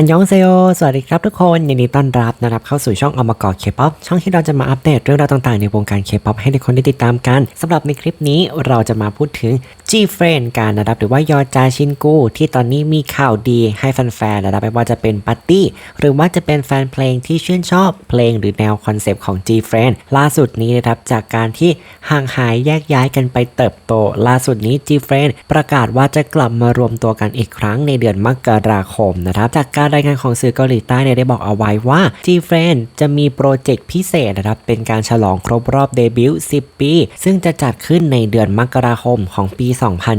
อันยองเซโอสวัสดีครับทุกคนยินดีต้อนรับนะครับเข้าสู่ช่องอมกอเคป๊อปช่องที่เราจะมาอัปเดตเรื่องราวต่างๆในวงการเคป๊อปให้ทุกคนได้ติดตามกันสำหรับในคลิปนี้เราจะมาพูดถึง G f r i e n d การนะครับหรือว่ายอจาชินกู ที่ตอนนี้มีข่าวดีให้แฟนๆนะครับไม่ว่าจะเป็นปาร์ตี้ หรือว่าจะเป็นแฟนเพลงที่ชื่นชอบเพลงหรือแนวคอนเซปต์ของ G f r i e n d ล่าสุดนี้นะครับจากการที่ห่างหายแยกย้ายกันไปเติบโต ล่าสุดนี้ G f r i e n d ประกาศว่าจะกลับมารวมตัวกันอีกครั้งในเดือนมกราคมนะครับจากการรายงานของสื่อเกาหลีใต้เนี่ยได้บอกเอาไว้ว่า G f r i e n d จะมีโปรเจกต์พิเศษนะครับ เป็นการฉลองครบรอบเดบิวต์ 10 ปี ซึ่งจะจัดขึ้นในเดือนมกราคมของปี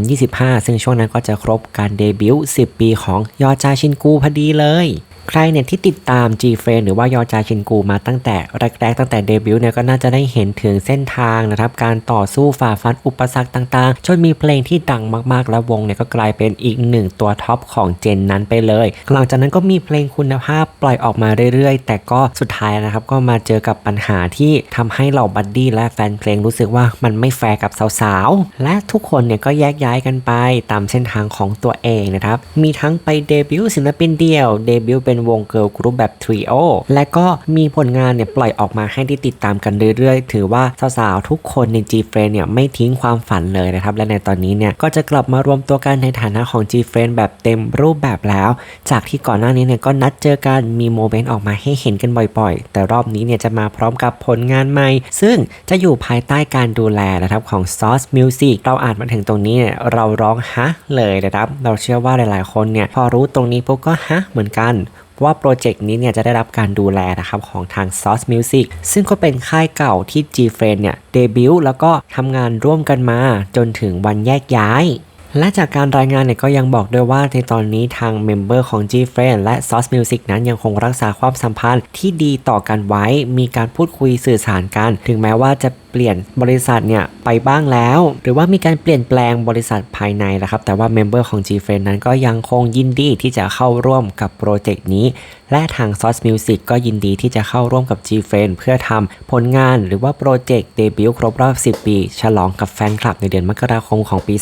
2025 ซึ่งช่วงนั้นก็จะครบการเดบิวต์ 10 ปีของยอจาชินกูพอดีเลย ใครเนี่ยที่ติดตาม G f r i e n d หรือว่ายอจาชินกูมาตั้งแต่แรกๆตั้งแต่เดบิวต์เนี่ยก็น่าจะได้เห็นถึงเส้นทางนะครับการต่อสู้ฝ่าฟันอุปสรรคต่างๆ จนมีเพลงที่ดังมากๆ และวงเนี่ยก็กลายเป็นอีกหนึ่งตัวท็อปของเจนนั้นไปเลย หลังจากนั้นก็มีเพลงคุณภาพปล่อยออกมาเรื่อยๆ แต่ก็สุดท้ายนะครับก็มาเจอกับปัญหาที่ทำให้เหล่าบัดดี้และแฟนเพลงรู้สึกว่ามันไม่แฟร์กับสาวๆ และทุกคนเนี่ยก็แยกย้ายกันไปตามเส้นทางของตัวเองนะครับมีทั้งไปเดบิวต์ศิลปินเดี่ยวเดบิวต์เป็นวงเกิร์ลกรุ๊ปแบบทริโอและก็มีผลงานเนี่ยปล่อยออกมาให้ได้ติดตามกันเรื่อยๆ ถือว่าสาวๆทุกคนใน G f r i e n d เนี่ยไม่ทิ้งความฝันเลยนะครับ และในตอนนี้เนี่ยก็จะกลับมารวมตัวกันในฐานะของ G f r i e n d แบบเต็มรูปแบบแล้ว จากที่ก่อนหน้านี้เนี่ยก็นัดเจอกันมีโมเมนต์ออกมาให้เห็นกันบ่อยๆ แต่รอบนี้เนี่ยจะมาพร้อมกับผลงานใหม่ ซึ่งจะอยู่ภายใต้การดูแลนะครับของ Sauce Music เราอ่านมาถึงตรงนี้เนี่ยเราร้องฮะเลยนะครับ เราเชื่อว่าหลายๆคนเนี่ยพอรู้ตรงนี้ปุ๊บก็ฮะเหมือนกัน ว่าโปรเจกต์นี้เนี่ยจะได้รับการดูแลนะครับของทาง Source Music ซึ่งก็เป็นค่ายเก่าที่ G f r i e n d เนี่ยเดบิวต์แล้วก็ทำงานร่วมกันมาจนถึงวันแยกย้ายและจากการรายงานเนี่ยก็ยังบอกด้วยว่าในตอนนี้ทางเมมเบอร์ของ G f r i e n d และ Source Music นั้นยังคงรักษาความสัมพันธ์ที่ดีต่อกันไว้ มีการพูดคุยสื่อสารกัน ถึงแม้ว่าจะเปลี่ยนบริษัทเนี่ยไปบ้างแล้ว หรือว่ามีการเปลี่ยนแปลงบริษัทภายในนะครับแต่ว่าเมมเบอร์ของ G f r i e n d นั้นก็ยังคงยินดีที่จะเข้าร่วมกับโปรเจกต์นี้ และทาง Source Music ก็ยินดีที่จะเข้าร่วมกับ G f r i e n d เพื่อทำผลงานหรือว่าโปรเจกต์เดบิวต์ครบรอบ 10 ปี ฉลองกับแฟนคลับในเดือนมกราคมของปี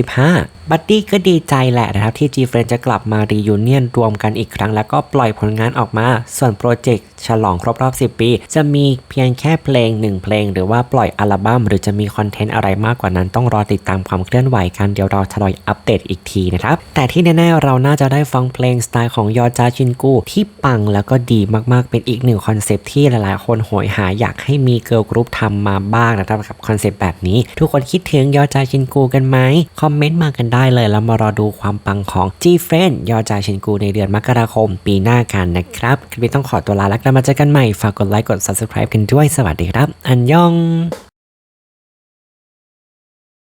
2025 บัดดี้ก็ดีใจแหละนะครับที่ G f r i e n d จะกลับมารียูเนียนรวมกันอีกครั้ง แล้วก็ปล่อยผลงานออกมา ส่วนโปรเจกต์ฉลองครบรอบ 10 ปี จะมีเพียงแค่เพลง 1 เพลง หรือว่าปล่อยอัลบั้มหรือจะมีคอนเทนต์อะไรมากกว่านั้นต้องรอติดตามความเคลื่อนไหวกันเดี๋ยวเราทยอยอัปเดตอีกทีนะครับ แต่ที่แน่ๆเราน่าจะได้ฟังเพลงสไตล์ของยอจาชินกูที่ปังแล้วก็ดีมากๆเป็นอีกหนึ่งคอนเซปที่หลายๆ คนโหยหาอยากให้มีเกิร์ลกรุ๊ปทำมาบ้างนะครับกับคอนเซปต์แบบนี้ ทุกคนคิดถึงยอจาชินกูกันไหมคอมเมนต์มากันได้เลยแล้วมารอดูความปังของ G f r i e n d ยอจาชินกูในเดือนมกราคมปีหน้ากันนะครับคลิปนี้ต้องขอตัวลาแล้วกลับมาเจอกันใหม่ ฝากกดไลค์ กด subscribe กันด้วย สวัสดีครับ อันยอง